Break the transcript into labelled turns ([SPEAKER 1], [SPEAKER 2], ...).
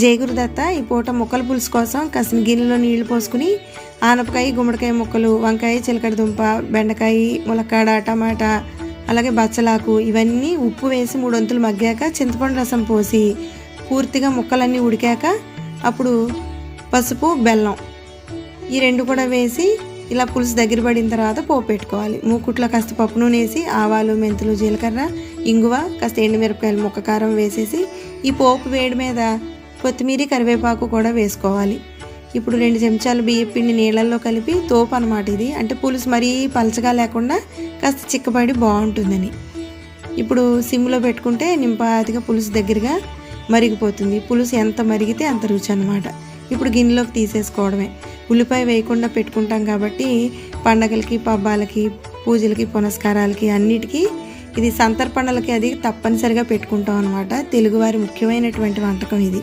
[SPEAKER 1] జయగురుదత్త ఈ పూట ముక్కల పులుసు కోసం కాసిన గిన్నెలో నీళ్ళు పోసుకుని ఆనపకాయ గుమ్మడికాయ ముక్కలు వంకాయ చిలకడ దుంప బెండకాయ ములక్కాడ టమాటా అలాగే బచ్చలాకు ఇవన్నీ ఉప్పు వేసి మూడు వంతులు మగ్గాక చింతపండు రసం పోసి పూర్తిగా ముక్కలన్నీ ఉడికాక అప్పుడు పసుపు బెల్లం ఈ రెండు కూడా వేసి ఇలా పులుసు దగ్గర పడిన తర్వాత పోపు పెట్టుకోవాలి. మూకుట్లో కాస్త పప్పు నూనె వేసి ఆవాలు మెంతులు జీలకర్ర ఇంగువ కాస్త ఎండుమిరపకాయలు ముక్క కారం వేసేసి ఈ పోపు వేడి మీద కొత్తిమీర కరివేపాకు కూడా వేసుకోవాలి. ఇప్పుడు రెండు చెంచాలు బియ్య పిండి నీళ్ళల్లో కలిపి తోపు అనమాట ఇది. అంటే పులుసు మరీ పలచగా లేకుండా కాస్త చిక్కబడి బాగుంటుందని. ఇప్పుడు సిమ్లో పెట్టుకుంటే నింపాతిగా పులుసు దగ్గరగా మరిగిపోతుంది. పులుసు ఎంత మరిగితే అంత రుచి అనమాట ఇప్పుడు గిన్నెలోకి తీసేసుకోవడమే. ఉల్లిపాయ వేయకుండా పెట్టుకుంటాం కాబట్టి పండగలకి పబ్బాలకి పూజలకి పునస్కారాలకి అన్నిటికీ ఇది సంతర్పణలకి అది తప్పనిసరిగా పెట్టుకుంటాం అనమాట తెలుగువారి ముఖ్యమైనటువంటి వంటకం ఇది.